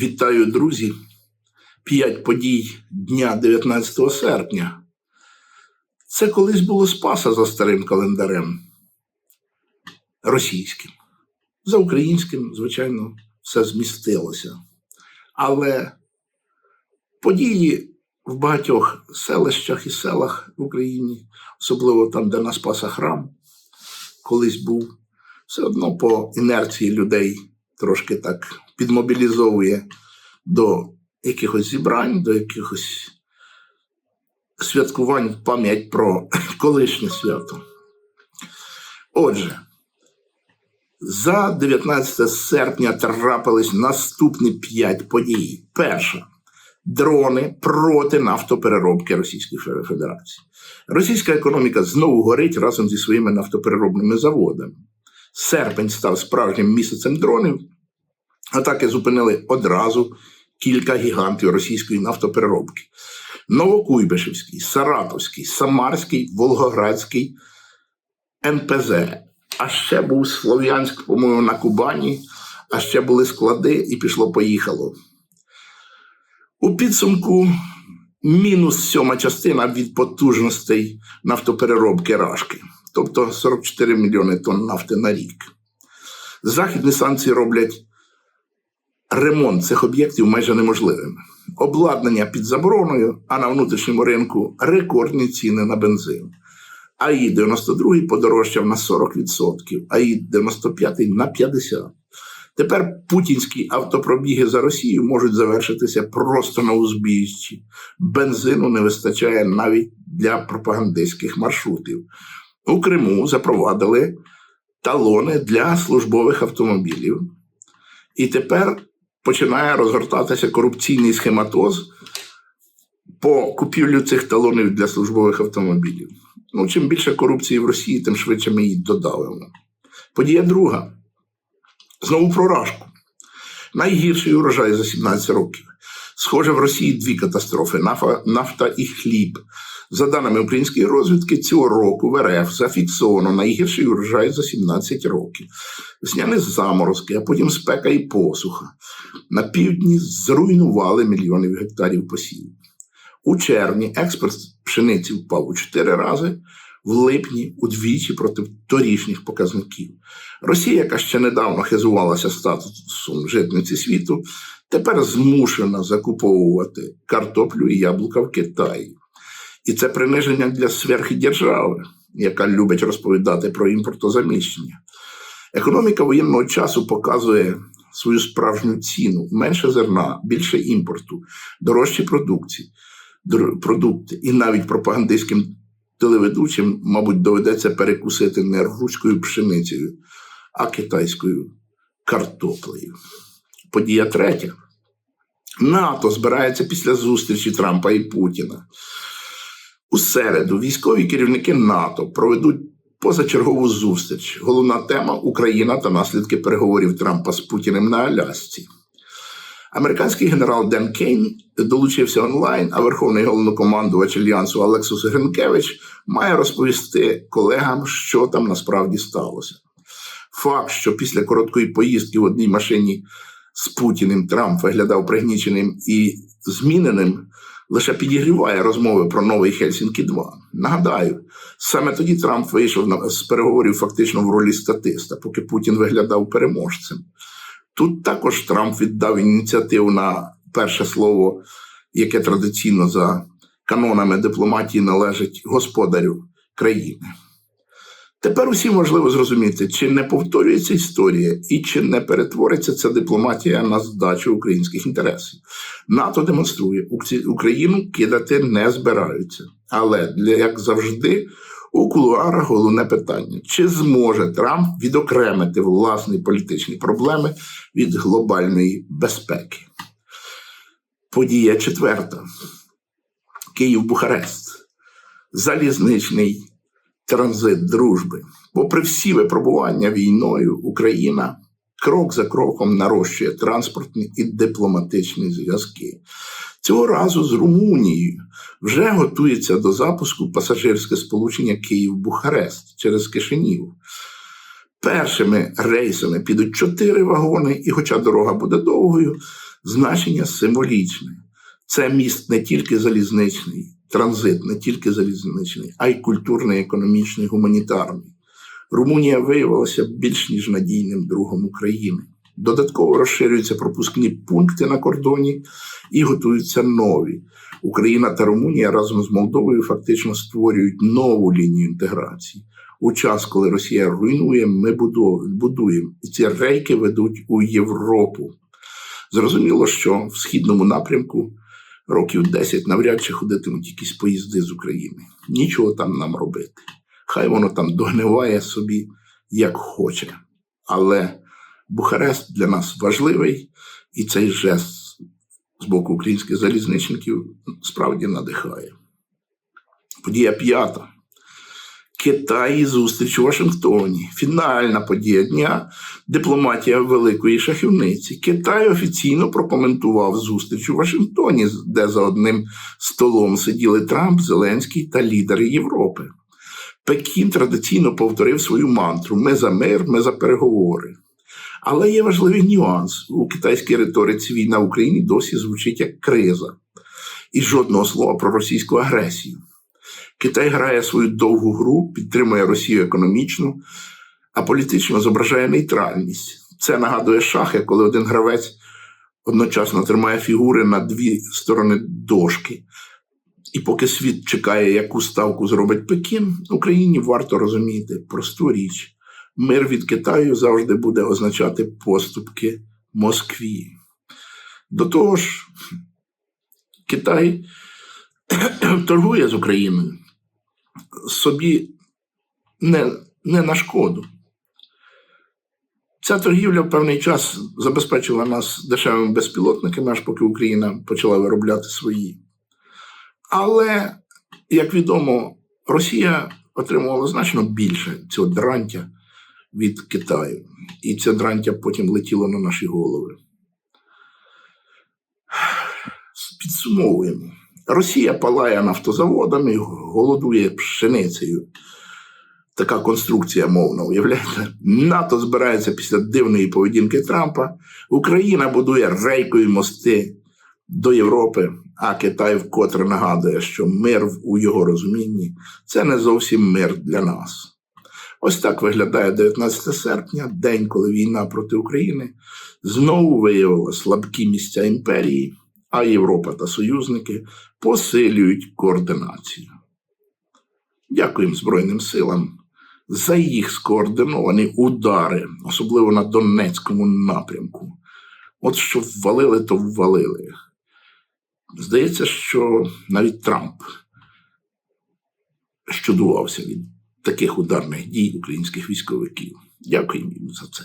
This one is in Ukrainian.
Вітаю, друзі. П'ять подій дня 19 серпня. Це колись було Спаса за старим календарем російським. За українським, звичайно, все змістилося. Але події в багатьох селищах і селах в Україні, особливо там, де на Спаса храм колись був, все одно по інерції людей трошки так підмобілізовує до якихось зібрань, до якихось святкувань пам'ять про колишнє свято. Отже, за 19 серпня трапились наступні п'ять подій. Перша дрони проти нафтопереробки Російської Федерації. Російська економіка знову горить разом зі своїми нафтопереробними заводами. Серпень став справжнім місяцем дронів. Атаки зупинили одразу кілька гігантів російської нафтопереробки: Новокуйбишевський, Саратовський, Самарський, Волгоградський, НПЗ. А ще був Слов'янськ, по-моєму, на Кубані, а ще були склади, і пішло-поїхало. У підсумку мінус сьома частина від потужностей нафтопереробки Рашки, тобто 44 мільйони тонн нафти на рік. Західні санкції роблять ремонт цих об'єктів майже неможливим. Обладнання під забороною, а на внутрішньому ринку рекордні ціни на бензин. АІ 92 подорожчав на 40%, АІ 95 на 50%. Тепер путінські автопробіги за Росію можуть завершитися просто на узбіччі. Бензину не вистачає навіть для пропагандистських маршрутів. У Криму запровадили талони для службових автомобілів. І тепер починає розгортатися корупційний схематоз по купівлю цих талонів для службових автомобілів. Ну, чим більше корупції в Росії, тим швидше ми її додавимо. Подія друга. Знову про рашку. Найгірший урожай за 17 років. Схоже, в Росії дві катастрофи: нафта і хліб. За даними української розвідки, цього року в РФ зафіксовано найгірший урожай за 17 років. Зняли заморозки, а потім спека і посуха. На півдні зруйнували мільйони гектарів посівів. У червні експорт пшениці впав у 4 рази, в липні удвічі проти торішніх показників. Росія, яка ще недавно хизувалася статусом житниці світу, тепер змушена закуповувати картоплю і яблука в Китаї. І це приниження для сверхдержави, яка любить розповідати про імпортозаміщення. Економіка воєнного часу показує свою справжню ціну: менше зерна, більше імпорту, дорожчі продукції, продукти. І навіть пропагандистським телеведучим, мабуть, доведеться перекусити не руською пшеницею, а китайською картоплею. Подія третя. НАТО збирається після зустрічі Трампа і Путіна. У середу військові керівники НАТО проведуть позачергову зустріч. Головна тема Україна та наслідки переговорів Трампа з Путіним на Алясці. Американський генерал Ден Кейн долучився онлайн, а верховний головнокомандувач Альянсу Алексус Гринкевич має розповісти колегам, що там насправді сталося. Факт, що після короткої поїздки в одній машині з Путіним Трамп виглядав пригніченим і зміненим, лише підігріває розмови про новий Хельсінкі 2 Нагадаю, саме тоді Трамп вийшов з переговорів фактично в ролі статиста, поки Путін виглядав переможцем. Тут також Трамп віддав ініціативу на перше слово, яке традиційно за канонами дипломатії належить господарю країни. Тепер усім важливо зрозуміти, чи не повторюється історія і чи не перетвориться ця дипломатія на здачу українських інтересів. НАТО демонструє, Україну кидати не збираються. Але для як завжди, у кулуарах головне питання: чи зможе Трамп відокремити власні політичні проблеми від глобальної безпеки? Подія четверта. Київ Бухарест. Залізничний транзит дружби. Попри всі випробування війною, Україна крок за кроком нарощує транспортні і дипломатичні зв'язки. Цього разу з Румунією вже готується до запуску пасажирське сполучення Київ-Бухарест через Кишинів. Першими рейсами підуть чотири вагони, і, хоча дорога буде довгою, значення символічне. Це міст не тільки залізничний, транзит не тільки залізничний, а й культурний, економічний, гуманітарний. Румунія виявилася більш ніж надійним другом України. Додатково розширюються пропускні пункти на кордоні і готуються нові. Україна та Румунія разом з Молдовою фактично створюють нову лінію інтеграції. У час, коли Росія руйнує, ми будуємо. І ці рейки ведуть у Європу. Зрозуміло, що в східному напрямку років 10 навряд чи ходитимуть якісь поїзди з України. Нічого там нам робити. Хай воно там догниває собі як хоче. Але Бухарест для нас важливий, і цей жест з боку українських залізничників справді надихає. Подія п'ята. Китай і зустріч у Вашингтоні. Фінальна подія дня дипломатія великої шахівниці. Китай офіційно прокоментував зустріч у Вашингтоні, де за одним столом сиділи Трамп, Зеленський та лідери Європи. Пекін традиційно повторив свою мантру: ми за мир, ми за переговори. Але є важливий нюанс. У китайській риториці війна в Україні досі звучить як криза, і жодного слова про російську агресію. Китай грає свою довгу гру, підтримує Росію економічно, а політично зображає нейтральність. Це нагадує шахи, коли один гравець одночасно тримає фігури на дві сторони дошки. І поки світ чекає, яку ставку зробить Пекін, Україні варто розуміти просту річ: мир від Китаю завжди буде означати поступки Москві. До того ж, Китай торгує з Україною собі не, не на шкоду. Ця торгівля в певний час забезпечила нас дешевими безпілотниками, аж поки Україна почала виробляти свої. Але, як відомо, Росія отримувала значно більше цього дрантя від Китаю. І це дрантя потім летіло на наші голови. Підсумовуємо. Росія палає нафтозаводами, голодує пшеницею. Така конструкція мовна, уявляєте? НАТО збирається після дивної поведінки Трампа. Україна будує рейкові мости до Європи, а Китай вкотре нагадує, що мир у його розумінні це не зовсім мир для нас. Ось так виглядає 19 серпня, день, коли війна проти України знову виявила слабкі місця імперії, а Європа та союзники посилюють координацію. Дякуємо Збройним силам за їх скоординовані удари, особливо на Донецькому напрямку. От що ввалили, то ввалили. Здається, що навіть Трамп щудувався від таких ударних дій українських військовиків. Дякуємо їм за це.